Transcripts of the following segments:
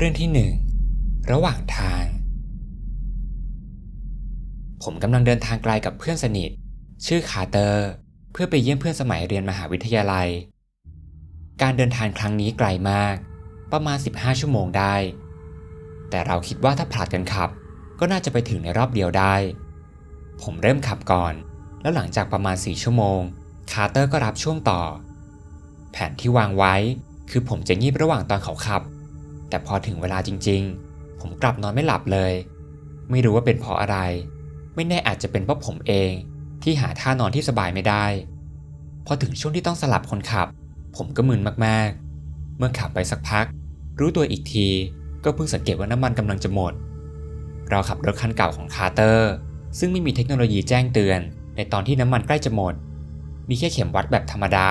เรื่องที่หนึ่งระหว่างทาง ผมกำลังเดินทางไกลกับเพื่อนสนิท ชื่อคาเตอร์ เพื่อไปเยี่ยมเพื่อนสมัยเรียนมหาวิทยาลัย การเดินทางครั้งนี้ไกลมาก ประมาณ 15 ชั่วโมงได้ แต่เราคิดว่าถ้าผลัดกันขับ ก็น่าจะไปถึงในรอบเดียวได้ ผมเริ่มขับก่อน แล้วหลังจากประมาณ 4 ชั่วโมง คาเตอร์ก็รับช่วงต่อ แผนที่วางไว้คือผมจะงีบระหว่างตอนเขาขับ แต่พอถึงเวลาจริงๆ ผมกลับนอนไม่หลับเลย ไม่รู้ว่าเป็นเพราะอะไร ไม่แน่อาจจะเป็นเพราะผมเองที่หาท่านอนที่สบายไม่ได้ พอถึงช่วงที่ต้องสลับคนขับ ผมก็มึนมากๆ เมื่อขับไปสักพัก รู้ตัวอีกทีก็เพิ่งสังเกตว่าน้ำมันกำลังจะหมด เราขับรถคันเก่าของคาร์เตอร์ ซึ่งไม่มีเทคโนโลยีแจ้งเตือน ในตอนที่น้ำมันใกล้จะหมด มีแค่เข็มวัดแบบธรรมดา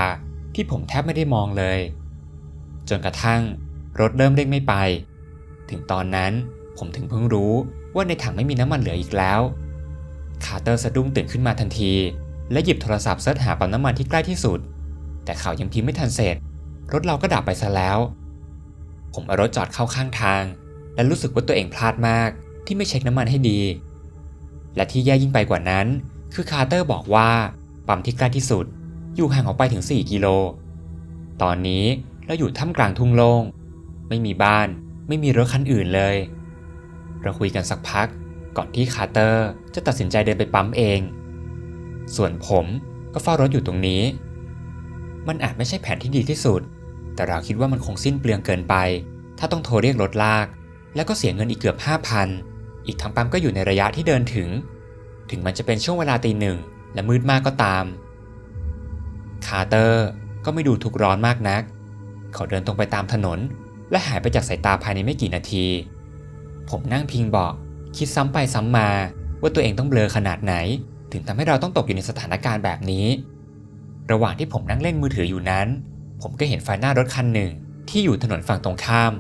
ที่ผมแทบไม่ได้มองเลย จนกระทั่ง รถเริ่มเร่งไม่ไป ถึงตอนนั้นผมถึงเพิ่งรู้ว่าในถังไม่มีน้ำมันเหลืออีกแล้ว คาร์เตอร์สะดุ้งตื่นขึ้นมาทันที และหยิบโทรศัพท์เสิร์ชหาปั๊มน้ำมันที่ใกล้ที่สุด แต่เขายังพิมพ์ไม่ทันเสร็จ รถเราก็ดับไปซะแล้ว ผมเอารถจอดเข้าข้างทาง และรู้สึกว่าตัวเองพลาดมากที่ไม่เช็คน้ำมันให้ดี และที่แย่ยิ่งไปกว่านั้น คือคาร์เตอร์บอกว่าปั๊มที่ใกล้ที่สุด อยู่ห่างออกไปถึง 4 กิโล ตอนนี้เราอยู่ท่ามกลางทุ่งโล่ง ไม่มีบ้าน ไม่มีรถคันอื่นเลย เราคุยกันสักพักก่อนที่คาร์เตอร์จะตัดสินใจเดินไปปั๊มเอง ส่วนผมก็เฝ้ารถอยู่ตรงนี้ มันอาจไม่ใช่แผนที่ดีที่สุด แต่เราคิดว่ามันคงสิ้นเปลืองเกินไป ถ้าต้องโทรเรียกรถลาก แล้วก็เสียเงินอีกเกือบ 5,000 อีกทั้งปั๊มก็อยู่ในระยะที่เดินถึง ถึงมันจะเป็นช่วงเวลาตีหนึ่งและมืดมากก็ตาม คาร์เตอร์ก็ไม่ดูทุกร้อนมากนัก เขาเดินตรงไปตามถนน และหายไปจากสายตาภายในไม่กี่นาที ผมนั่งพิงเบาะคิดซ้ำไปซ้ำมาว่าตัวเองต้องเบลอขนาดไหน ถึงทำให้เราต้องตกอยู่ในสถานการณ์แบบนี้ ระหว่างที่ผมนั่งเล่นมือถืออยู่นั้น ผมก็เห็นไฟหน้ารถคันหนึ่ง ที่อยู่ถนนฝั่งตรงข้าม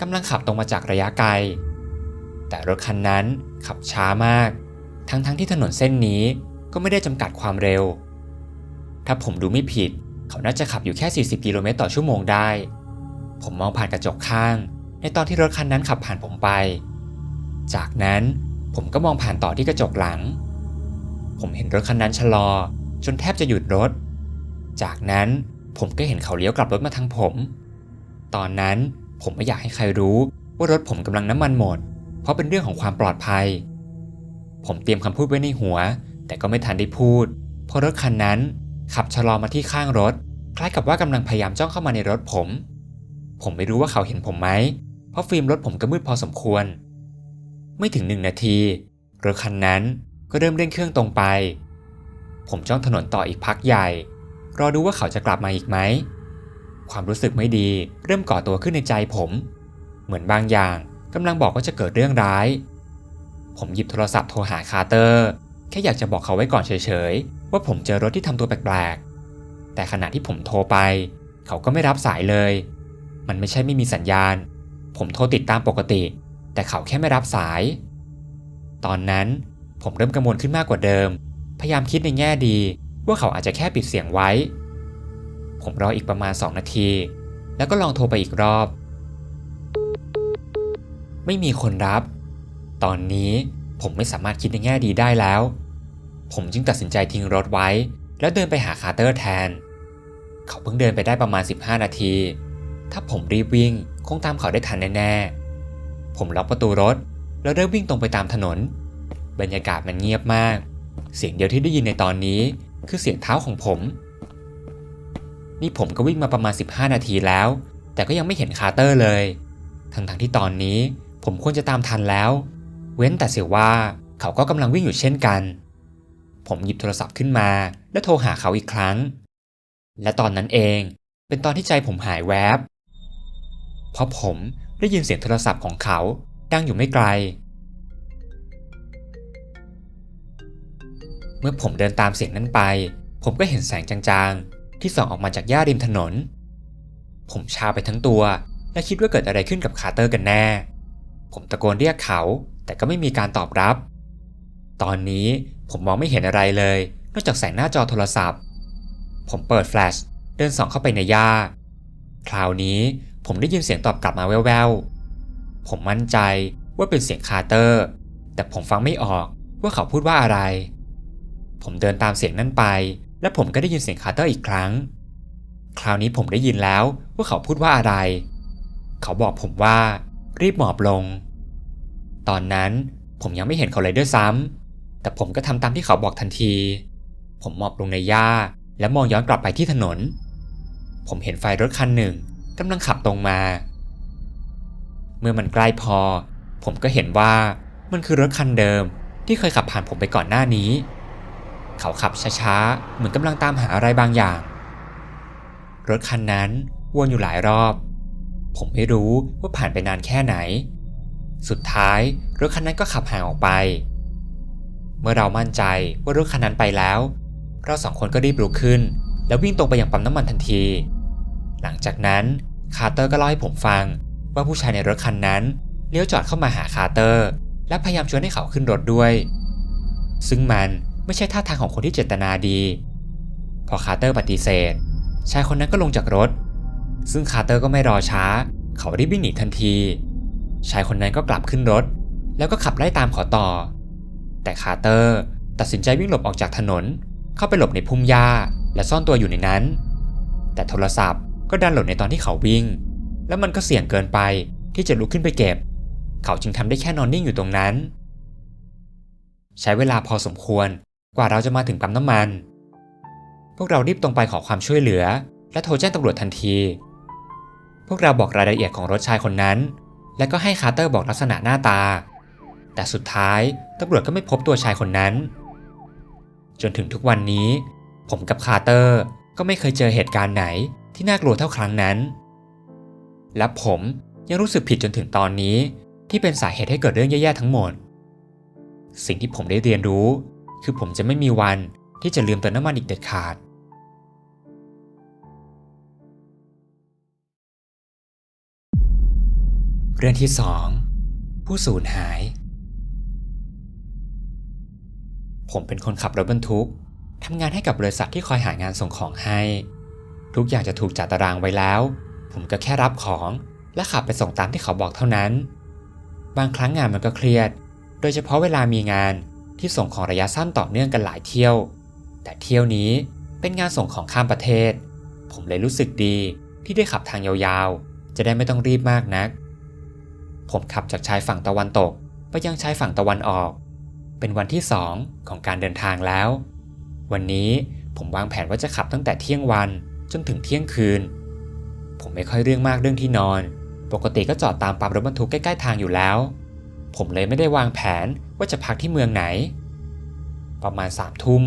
กำลังขับตรงมาจากระยะไกล แต่รถคันนั้นขับช้ามาก ทั้งๆทที่ถนนเส้นนี้ก็ไม่ได้จำกัดความเร็ว ถ้าผมดูไม่ผิด เขาน่าจะขับอยู่แค่ 40 กิโลเมตรต่อชั่วโมงได้ ผมมองผ่านกระจกข้าง ในตอนที่รถคันนั้นขับผ่านผมไป จากนั้นผมก็มองผ่านต่อที่กระจกหลัง ผมเห็นรถคันนั้นชะลอ จนแทบจะหยุดรถ จากนั้นผมก็เห็นเขาเลี้ยวกลับรถมาทางผม ตอนนั้นผมไม่อยากให้ใครรู้ว่ารถผมกำลังน้ำมันหมด เพราะเป็นเรื่องของความปลอดภัย ผมเตรียมคำพูดไว้ในหัว แต่ก็ไม่ทันได้พูด เพราะรถคันนั้นขับชะลอมาที่ข้างรถ คล้ายกับว่ากำลังพยายามจ้องเข้ามาในรถผม ผมไม่รู้ว่าเขาเห็นผมไหม เพราะฟิล์มรถผมก็มืดพอสมควร ไม่ถึงหนึ่งนาทีรถคันนั้นก็เริ่มเร่งเครื่องตรงไป ผมจ้องถนนต่ออีกพักใหญ่ รอดูว่าเขาจะกลับมาอีกไหม ความรู้สึกไม่ดีเริ่มก่อตัวขึ้นในใจผม เหมือนบางอย่างกำลังบอกว่าจะเกิดเรื่องร้าย ผมหยิบโทรศัพท์โทรหาคาร์เตอร์ แค่อยากจะบอกเขาไว้ก่อนเฉยๆ ว่าผมเจอรถที่ทำตัวแปลกๆ แต่ขณะที่ผมโทรไป เขาก็ไม่รับสายเลย มันไม่ใช่ไม่มีสัญญาณ ผมโทรติดตามปกติ แต่เขาแค่ไม่รับสาย ตอนนั้นผมเริ่มกังวลขึ้นมากกว่าเดิม พยายามคิดในแง่ดี ว่าเขาอาจจะแค่ปิดเสียงไว้ ผมรออีกประมาณ 2 นาที แล้วก็ลองโทรไปอีกรอบ ไม่มีคนรับ ตอนนี้ผมไม่สามารถคิดในแง่ดีได้แล้ว ผมจึงตัดสินใจทิ้งรถไว้ แล้วเดินไปหาคาร์เตอร์แทน เขาเพิ่งเดินไปได้ประมาณ 15 นาที ถ้าผมรีบวิ่งคงตามเขาได้ทันแน่ๆ ผมล็อกประตูรถ แล้วเริ่มวิ่งตรงไปตามถนน บรรยากาศมันเงียบมาก เสียงเดียวที่ได้ยินในตอนนี้ คือเสียงเท้าของผม นี่ผมก็วิ่งมาประมาณ 15 นาทีแล้ว แต่ก็ยังไม่เห็นคาร์เตอร์เลย ทั้งๆที่ตอนนี้ผมควรจะตามทันแล้ว เว้นแต่เสียว่าเขาก็กำลังวิ่งอยู่เช่นกัน ผมหยิบโทรศัพท์ขึ้นมา และโทรหาเขาอีกครั้ง และตอนนั้นเองเป็นตอนที่ใจผมหายแวบ เพราะผมได้ยินเสียงโทรศัพท์ของเขาดังอยู่ไม่ไกล เมื่อผมเดินตามเสียงนั้นไป ผมก็เห็นแสงจางๆ ที่ส่องออกมาจากหญ้าริมถนน ผมชาไปทั้งตัวและคิดว่าเกิดอะไรขึ้นกับคาร์เตอร์กันแน่ ผมตะโกนเรียกเขา แต่ก็ไม่มีการตอบรับ ตอนนี้ผมมองไม่เห็นอะไรเลย นอกจากแสงหน้าจอโทรศัพท์ ผมเปิดแฟลชเดินส่องเข้าไปในหญ้า คราวนี้ ผมได้ยินเสียงตอบกลับมาแว่วผมมั่นใจว่าเป็นเสียงคาร์เตอร์ แต่ผมฟังไม่ออกว่าเขาพูดว่าอะไร ผมเดินตามเสียงนั่นไป และผมก็ได้ยินเสียงคาร์เตอร์อีกครั้ง คราวนี้ผมได้ยินแล้วว่าเขาพูดว่าอะไร เขาบอกผมว่ารีบหมอบลง ตอนนั้นผมยังไม่เห็นเขาเลยด้วยซ้ำ แต่ผมก็ทำตามที่เขาบอกทันที ผมหมอบลงในหญ้าและมองย้อนกลับไปที่ถนน ผมเห็นไฟรถคันหนึ่ง กำลังขับตรงมา เมื่อมันใกล้พอ ผมก็เห็นว่ามันคือรถคันเดิมที่เคยขับผ่านผมไปก่อนหน้านี้ เขาขับช้าๆ เหมือนกำลังตามหาอะไรบางอย่าง รถคันนั้นวนอยู่หลายรอบ ผมไม่รู้ว่าผ่านไปนานแค่ไหน สุดท้ายรถคันนั้นก็ขับห่างออกไป เมื่อเรามั่นใจว่ารถคันนั้นไปแล้ว เราสองคนก็รีบลุกขึ้น แล้ววิ่งตรงไปยังปั๊มน้ำมันทันที หลังจากนั้นคาร์เตอร์ก็เล่าให้ผมฟัง ว่าผู้ชายในรถคันนั้นเลี้ยวจอดเข้ามาหาคาร์เตอร์ และพยายามชวนให้เขาขึ้นรถด้วย ซึ่งมันไม่ใช่ท่าทางของคนที่เจตนาดี พอคาร์เตอร์ปฏิเสธ ชายคนนั้นก็ลงจากรถ ซึ่งคาร์เตอร์ก็ไม่รอช้า เขารีบวิ่งหนีทันที ชายคนนั้นก็กลับขึ้นรถ แล้วก็ขับไล่ตามเขาต่อ แต่คาร์เตอร์ตัดสินใจวิ่งหลบออกจากถนน เข้าไปหลบในพุ่มหญ้าและซ่อนตัวอยู่ในนั้น แต่โทรศัพท์ ก็ดันหล่นในตอนที่เขาวิ่ง แล้วมันก็เสี่ยงเกินไปที่จะลุกขึ้นไปเก็บ เขาจึงทำได้แค่นอนนิ่งอยู่ตรงนั้น ใช้เวลาพอสมควรกว่าเราจะมาถึงปั๊มน้ำมัน พวกเรารีบตรงไปขอความช่วยเหลือ และโทรแจ้งตำรวจทันที พวกเราบอกรายละเอียดของรถชายคนนั้น และก็ให้คาร์เตอร์บอกลักษณะหน้าตา แต่สุดท้ายตำรวจก็ไม่พบตัวชายคนนั้น จนถึงทุกวันนี้ ผมกับคาร์เตอร์ก็ไม่เคยเจอเหตุการณ์ไหน ที่น่ากลัวเท่าครั้งนั้น และผมยังรู้สึกผิดจนถึงตอนนี้ที่เป็นสาเหตุให้เกิดเรื่องแย่ๆทั้งหมด สิ่งที่ผมได้เรียนรู้ คือผมจะไม่มีวันที่จะลืมเติมน้ำมันอีกเด็ดขาด เรื่องที่ 2 ผู้สูญหาย ผมเป็นคนขับรถบรรทุกทำงานให้กับบริษัทที่คอยหางานส่งของให้ ทุกอย่างจะถูกจัดตารางไว้แล้ว ผมก็แค่รับของและขับไปส่งตามที่เขาบอกเท่านั้น บางครั้งงานมันก็เครียด โดยเฉพาะเวลามีงานที่ส่งของระยะสั้นต่อเนื่องกันหลายเที่ยว แต่เที่ยวนี้เป็นงานส่งของข้ามประเทศ ผมเลยรู้สึกดีที่ได้ขับทางยาวๆ จะได้ไม่ต้องรีบมากนัก ผมขับจากชายฝั่งตะวันตกไปยังชายฝั่งตะวันออก เป็นวันที่สองของการเดินทางแล้ว วันนี้ผมวางแผนว่าจะขับตั้งแต่เที่ยงวัน จนถึงเที่ยงคืน ผมไม่ค่อยเรื่องมากเรื่องที่นอน ปกติก็จอดตามปั๊มรถบรรทุกใกล้ๆทางอยู่แล้ว ผมเลยไม่ได้วางแผนว่าจะพักที่เมืองไหน ประมาณสามทุ่ม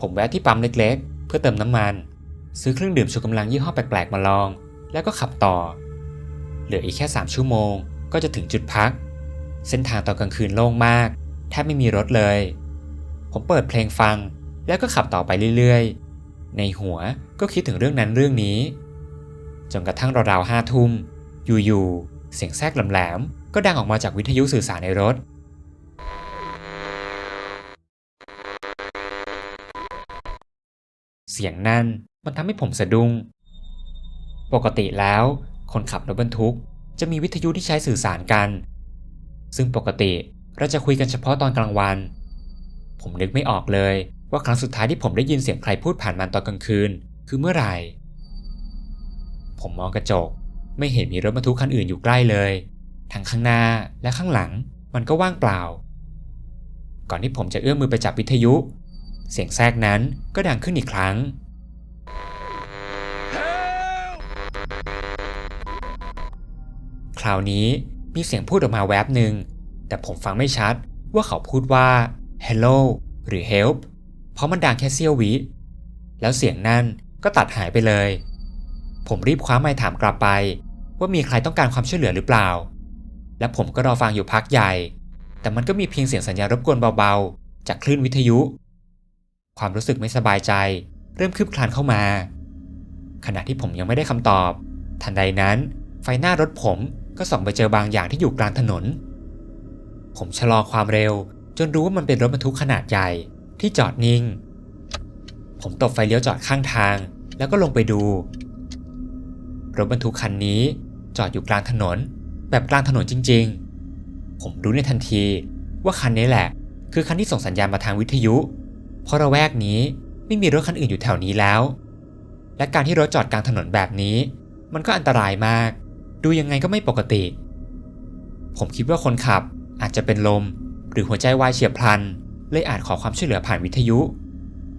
ผมแวะที่ปั๊มเล็กๆ เพื่อเติมน้ำมัน ซื้อเครื่องดื่มชูกำลังยี่ห้อแปลกๆมาลอง แล้วก็ขับต่อ เหลืออีกแค่ 3 ชั่วโมง ก็จะถึงจุดพัก เส้นทางตอนกลางคืนโล่งมาก แทบไม่มีรถเลย ผมเปิดเพลงฟัง แล้วก็ขับต่อไปเรื่อยๆ ในหัว ก็คิดถึงเรื่องนั้นเรื่องนี้ จนกระทั่งราวๆห้าทุ่ม อยู่ๆ เสียงแทรกแหลมๆ ก็ดังออกมาจากวิทยุสื่อสารในรถ เสียงนั่นมันทำให้ผมสะดุ้ง ปกติแล้วคนขับรถบรรทุกจะมีวิทยุที่ใช้สื่อสารกัน ซึ่งปกติเราจะคุยกันเฉพาะตอนกลางวัน ผมนึกไม่ออกเลยว่าครั้งสุดท้ายที่ผมได้ยินเสียงใครพูดผ่านมันตอนกลางคืน คือเมื่อไหร่ ผมมองกระจก ไม่เห็นมีรถบรรทุกคันอื่นอยู่ใกล้เลย ทั้งข้างหน้าและข้างหลังมันก็ว่างเปล่า ก่อนที่ผมจะเอื้อมมือไปจับวิทยุ เสียงแทรกนั้นก็ดังขึ้นอีกครั้ง คราวนี้มีเสียงพูดออกมาแวบหนึ่ง แต่ผมฟังไม่ชัดว่าเขาพูดว่า hello หรือ help เพราะมันดังแค่เสี้ยววิ แล้วเสียงนั่น ก็ตัดหายไปเลย ผมรีบคว้าไมค์ถามกลับไป ว่ามีใครต้องการความช่วยเหลือหรือเปล่า และผมก็รอฟังอยู่พักใหญ่ แต่มันก็มีเพียงเสียงสัญญาณรบกวนเบาๆ จากคลื่นวิทยุ ความรู้สึกไม่สบายใจ เริ่มคืบคลานเข้ามา ขณะที่ผมยังไม่ได้คำตอบ ทันใดนั้น ไฟหน้ารถผมก็ส่องไปเจอบางอย่างที่อยู่กลางถนน ผมชะลอความเร็ว จนรู้ว่ามันเป็นรถบรรทุกขนาดใหญ่ที่จอดนิ่ง ผมตบไฟเลี้ยวจอดข้างทาง แล้วก็ลงไปดู รถบรรทุกคันนี้จอดอยู่กลางถนน แบบกลางถนนจริง ๆ ผมรู้ในทันทีว่าคันนี้แหละ คือคันที่ส่งสัญญาณมาทางวิทยุ เพราะระแวกนี้ไม่มีรถคันอื่นอยู่แถวนี้แล้ว และการที่รถจอดกลางถนนแบบนี้ มันก็อันตรายมาก ดูยังไงก็ไม่ปกติ ผมคิดว่าคนขับอาจจะเป็นลม หรือหัวใจวายเฉียบพลัน เลยอาจขอความช่วยเหลือผ่านวิทยุ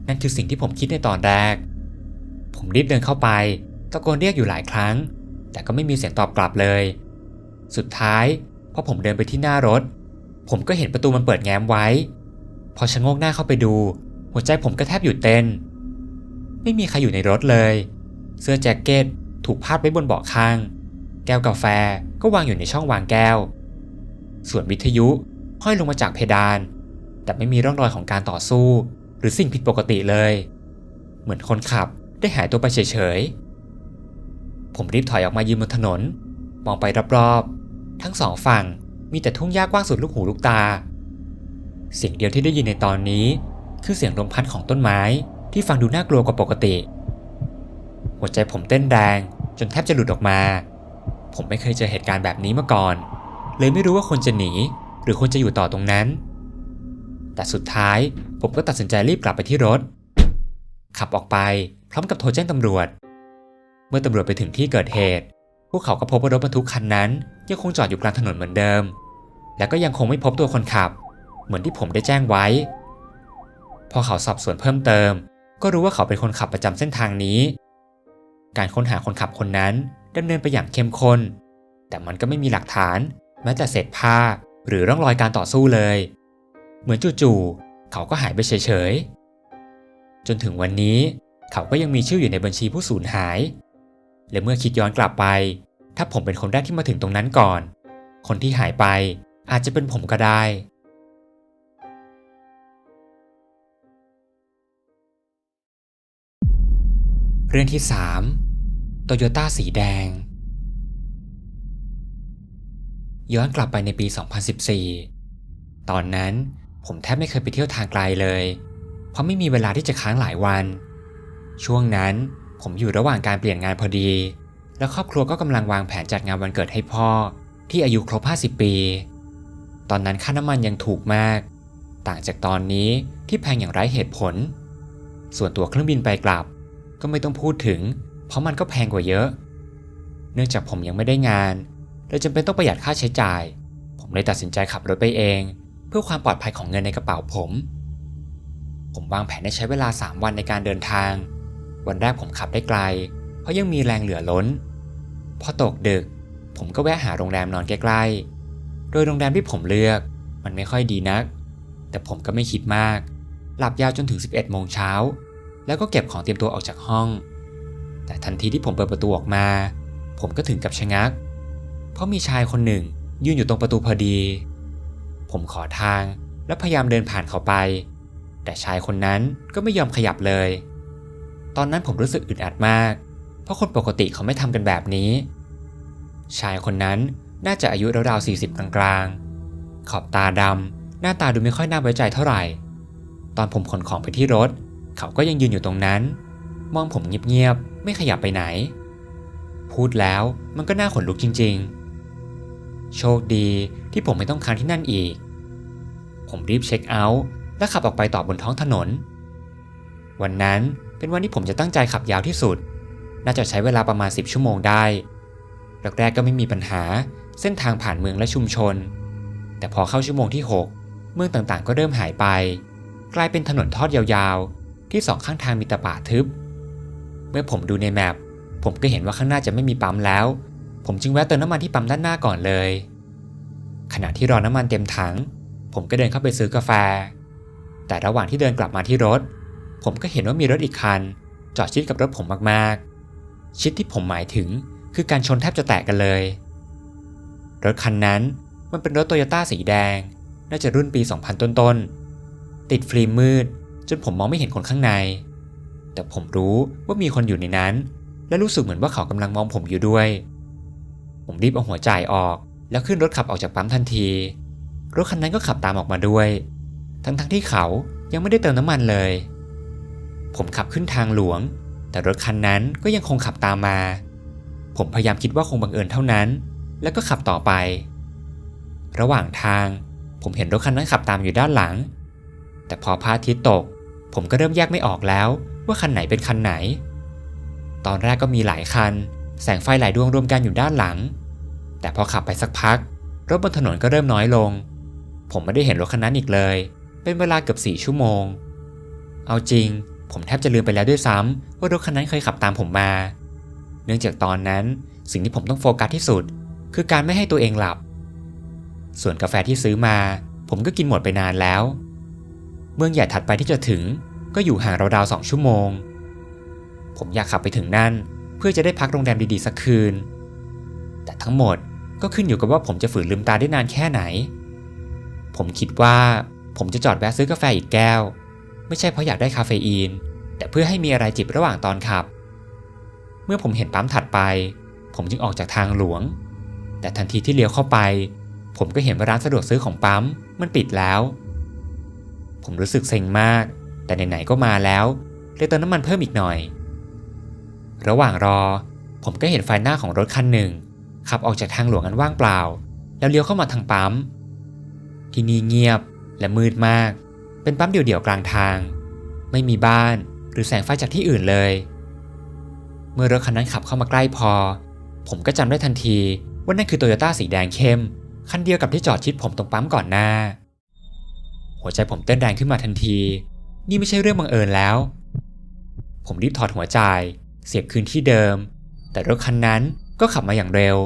นั่นคือสิ่งที่ผมคิดในตอนแรก ผมรีบเดินเข้าไป ตะโกนเรียกอยู่หลายครั้ง แต่ก็ไม่มีเสียงตอบกลับเลย สุดท้ายพอผมเดินไปที่หน้ารถ ผมก็เห็นประตูมันเปิดแง้มไว้ พอชะโงกหน้าเข้าไปดู หัวใจผมก็แทบหยุดเต้น ไม่มีใครอยู่ในรถเลย เสื้อแจ็คเก็ตถูกพาดไว้บนเบาะข้าง แก้วกาแฟก็วางอยู่ในช่องวางแก้ว ส่วนวิทยุห้อยลงมาจากเพดาน แต่ไม่มีร่องรอยของการต่อสู้ หรือสิ่งผิดปกติเลย เหมือนคนขับ ได้หายตัวไปเฉยๆ ผมรีบถอยออกมายืนบนถนน มองไปรอบๆ ทั้งสองฝั่งมีแต่ทุ่งหญ้ากว้างสุดลูกหูลูกตา เสิ่งเดียวที่ได้ยินในตอนนี้ คือเสียงลมพัดของต้นไม้ที่ฟังดูน่ากลัวกว่าปกติ หัวใจผมเต้นแรงจนแทบจะหลุดออกมา ผมไม่เคยเจอเหตุการณ์แบบนี้มาก่อน เลยไม่รู้ว่าควรจะหนี หรือควรจะอยู่ต่อตรงนั้น แต่สุดท้ายผมก็ตัดสินใจรีบกลับไปที่รถ ขับออกไปพร้อมกับโทรแจ้งตำรวจ เมื่อตำรวจไปถึงที่เกิดเหตุ พวกเขาก็พบว่ารถบรรทุกคันนั้น ยังคงจอดอยู่กลางถนนเหมือนเดิม และก็ยังคงไม่พบตัวคนขับ เหมือนที่ผมได้แจ้งไว้ พอเขาสอบสวนเพิ่มเติม ก็รู้ว่าเขาเป็นคนขับประจำเส้นทางนี้ การค้นหาคนขับคนนั้นดำเนินไปอย่างเข้มข้น แต่มันก็ไม่มีหลักฐาน แม้แต่เศษผ้าหรือร่องรอยการต่อสู้เลย เหมือนจู่ๆเขาก็หายไปเฉยๆ จนถึงวันนี้เขาก็ยังมีชื่ออยู่ในบัญชีผู้สูญหาย และเมื่อคิดย้อนกลับไป ถ้าผมเป็นคนแรกที่มาถึงตรงนั้นก่อน คนที่หายไปอาจจะเป็นผมก็ได้ เรื่องที่ 3 โตโยต้าสีแดง ย้อนกลับไปในปี 2014 ตอนนั้นผมแทบไม่เคยไปเที่ยวทางไกลเลย ราะไม่มีเวลาที่จะค้างหลายวัน ช่วงนั้นผมอยู่ระหว่างการเปลี่ยนงานพอดี และครอบครัวก็กำลังวางแผนจัดงานวันเกิดให้พ่อ ที่อายุครบ 50 ปี ตอนนั้นค่าน้ำมันยังถูกมาก ต่างจากตอนนี้ที่แพงอย่างไร้เหตุผล ส่วนตัวเครื่องบินไปกลับ ก็ไม่ต้องพูดถึง เพราะมันก็แพงกว่าเยอะ เนื่องจากผมยังไม่ได้งานเลยจำเป็นต้องประหยัดค่าใช้จ่าย ผมเลยตัดสินใจขับรถไปเอง เพื่อความปลอดภัยของเงินในกระเป๋าผม ผมวางแผนให้ใช้เวลา 3 วันในการเดินทาง วันแรกผมขับได้ไกล เพราะยังมีแรงเหลือล้น พอตกดึก ผมก็แวะหาโรงแรมนอนใกล้ๆ โดยโรงแรมที่ผมเลือกมันไม่ค่อยดีนัก แต่ผมก็ไม่คิดมาก หลับยาวจนถึง 11โมงเช้า แล้วก็เก็บของเตรียมตัวออกจากห้อง แต่ทันทีที่ผมเปิดประตูออกมา ผมก็ถึงกับชะงัก เพราะมีชายคนหนึ่งยืนอยู่ตรงประตูพอดี ผมขอทางและพยายามเดินผ่านเขาไป แต่ชายคนนั้นก็ไม่ยอมขยับเลย ตอนนั้นผมรู้สึกอึดอัดมาก เพราะคนปกติเขาไม่ทำกันแบบนี้ ชายคนนั้นน่าจะอายุราวๆ40 กลางๆ ขอบตาดำหน้าตาดูไม่ค่อยน่าไว้ใจเท่าไหร่ ตอนผมขนของไปที่รถ เขาก็ยังยืนอยู่ตรงนั้น มองผมเงียบๆ ไม่ขยับไปไหน พูดแล้วมันก็น่าขนลุกจริง ๆ โชคดีที่ผมไม่ต้องค้างที่นั่นอีก ผมรีบเช็คเอาท์ และขับออกไปต่อบนท้องถนน วันนั้นเป็นวันที่ผมจะตั้งใจขับยาวที่สุด น่าจะใช้เวลาประมาณ 10 ชั่วโมงได้แรกๆก็ไม่มีปัญหาเส้นทางผ่านเมืองและชุมชน แต่พอเข้าชั่วโมงที่ 6 เมืองต่างๆ ก็เริ่มหายไป กลายเป็นถนนทอดยาวๆ ที่สองข้างทางมีแต่ป่าทึบ เมื่อผมดูในแมปผมก็เห็นว่าข้างหน้าจะไม่มีปั๊มแล้ว ผมจึงแวะเติมน้ำมันที่ปั๊มด้านหน้าก่อนเลย ขณะที่รอน้ำมันเต็มถัง ผมก็เดินเข้าไปซื้อกาแฟ แต่ระหว่างที่เดินกลับมาที่รถ ผมก็เห็นว่ามีรถอีกคัน จอดชิดกับรถผมมากๆ ชิดที่ผมหมายถึงคือการชนแทบจะแตกกันเลย รถคันนั้นมันเป็นรถโตโยต้าสีแดง น่าจะรุ่นปี 2000 ต้นๆ ติดฟิล์มมืด จนผมมองไม่เห็นคนข้างใน แต่ผมรู้ว่ามีคนอยู่ในนั้น และรู้สึกเหมือนว่าเขากำลังมองผมอยู่ด้วย ผมรีบเอาหัวจ่ายออก แล้วขึ้นรถขับออกจากปั๊มทันที รถคันนั้นก็ขับตามออกมาด้วย ทั้งๆทที่เขายังไม่ได้เติมน้ำมันเลย ผมขับขึ้นทางหลวง แต่รถคันนั้นก็ยังคงขับตามมา ผมพยายามคิดว่าคงบังเอิญเท่านั้น แล้วก็ขับต่อไป ระหว่างทาง ผมเห็นรถคันนั้นขับตามอยู่ด้านหลัง แต่พอพระอาทิตย์ตก ผมก็เริ่มแยกไม่ออกแล้วว่าคันไหนเป็นคันไหน ตอนแรกก็มีหลายคัน แสงไฟหลายดวงรวมกันอยู่ด้านหลัง แต่พอขับไปสักพัก รถบนถนนก็เริ่มน้อยลง ผมไม่ได้เห็นรถคันนั้นอีกเลย เป็นเวลาเกือบสี่ชั่วโมง เอาจริง ผมแทบจะลืมไปแล้วด้วยซ้ำว่ารถคันนั้นเคยขับตามผมมา เนื่องจากตอนนั้นสิ่งที่ผมต้องโฟกัสที่สุด คือการไม่ให้ตัวเองหลับ ส่วนกาแฟที่ซื้อมา ผมก็กินหมดไปนานแล้ว เมืองใหญ่ถัดไปที่จะถึง ก็อยู่ห่างราวๆสองชั่วโมง ผมอยากขับไปถึงนั่น เพื่อจะได้พักโรงแรมดีๆสักคืน แต่ทั้งหมดก็ขึ้นอยู่กับว่าผมจะฝืนลืมตาได้นานแค่ไหน ผมคิดว่า ผมจะจอดแวะซื้อกาแฟอีกแก้ว ไม่ใช่เพราะอยากได้คาเฟอีน แต่เพื่อให้มีอะไรจิบระหว่างตอนขับ เมื่อผมเห็นปั๊มถัดไป ผมจึงออกจากทางหลวง แต่ทันทีที่เลี้ยวเข้าไป ผมก็เห็นว่าร้านสะดวกซื้อของปั๊มมันปิดแล้ว ผมรู้สึกเซ็งมาก แต่ไหนๆก็มาแล้วเลยเติมน้ำมันเพิ่มอีกหน่อย ระหว่างรอ ผมก็เห็นไฟหน้าของรถคันหนึ่ง ขับออกจากทางหลวงอันว่างเปล่า แล้วเลี้ยวเข้ามาทางปั๊มที่นี่เงียบ และมืดมาก เป็นปั๊มเดี่ยวๆกลางทาง ไม่มีบ้านหรือแสงไฟจากที่อื่นเลย เมื่อรถคันนั้นขับเข้ามาใกล้พอ ผมก็จำได้ทันทีว่านั่นคือโตโยต้าสีแดงเข้ม คันเดียวกับที่จอดชิดผมตรงปั๊มก่อนหน้า หัวใจผมเต้นแรงขึ้นมาทันที นี่ไม่ใช่เรื่องบังเอิญแล้ว ผมรีบถอดหัวใจเสียบคืนที่เดิม แต่รถคันนั้นก็ขับมาอย่างเร็ว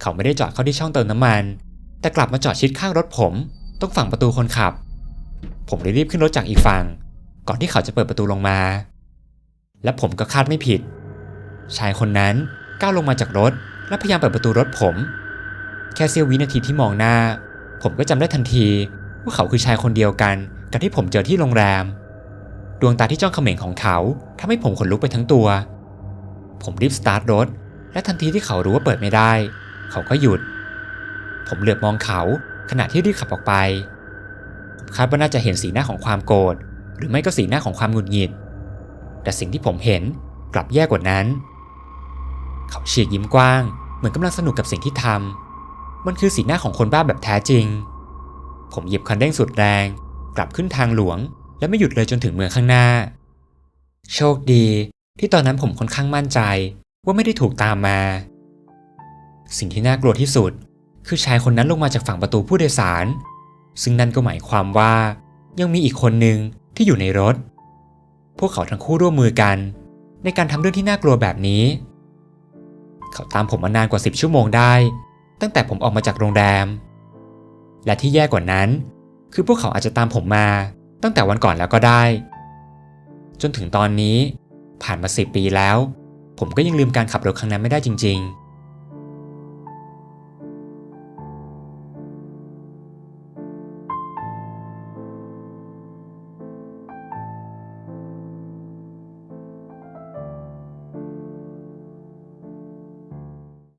เขาไม่ได้จอดเข้าที่ช่องเติมน้ำมัน แต่กลับมาจอดชิดข้างรถผม ตรงฝั่งประตูคนขับ ผมเลยรีบขึ้นรถจากอีกฝั่ง ก่อนที่เขาจะเปิดประตูลงมา และผมก็คาดไม่ผิด ชายคนนั้นก้าวลงมาจากรถ และพยายามเปิดประตูรถผม แค่เสี้ยววินาทีที่มองหน้า ผมก็จำได้ทันทีว่าเขาคือชายคนเดียวกันกับที่ผมเจอที่โรงแรม ดวงตาที่จ้องเขม็งของเขาทำให้ผมขนลุกไปทั้งตัว ผมรีบสตาร์ทรถและทันทีที่เขารู้ว่าเปิดไม่ได้ เขาก็หยุด ผมเหลือบมองเขา ขณะที่รีบขับออกไปผมคาดว่าน่าจะเห็นสีหน้าของความโกรธหรือไม่ก็สีหน้าของความหงุดหงิด แต่สิ่งที่ผมเห็นกลับแย่กว่านั้น เขาฉีกยิ้มกว้าง เหมือนกำลังสนุกกับสิ่งที่ทำมันคือสีหน้าของคนบ้าแบบแท้จริง ผมเหยียบคันเร่งสุดแรง กลับขึ้นทางหลวง และไม่หยุดเลยจนถึงเมืองข้างหน้า โชคดีที่ตอนนั้นผมค่อนข้างมั่นใจว่าไม่ได้ถูกตามมา สิ่งที่น่ากลัวที่สุด คือชายคนนั้นลงมาจากฝั่งประตูผู้โดยสาร ซึ่งนั่นก็หมายความว่า ยังมีอีกคนหนึ่งที่อยู่ในรถ พวกเขาทั้งคู่ร่วมมือกัน ในการทำเรื่องที่น่ากลัวแบบนี้ เขาตามผมมานานกว่า 10 ชั่วโมงได้ ตั้งแต่ผมออกมาจากโรงแรม และที่แย่กว่านั้น คือพวกเขาอาจจะตามผมมา ตั้งแต่วันก่อนแล้วก็ได้ จนถึงตอนนี้ผ่านมาสิปีแล้ว ผมก็ยังลืมการขับรถครั้งนั้นไม่ได้จริง ๆ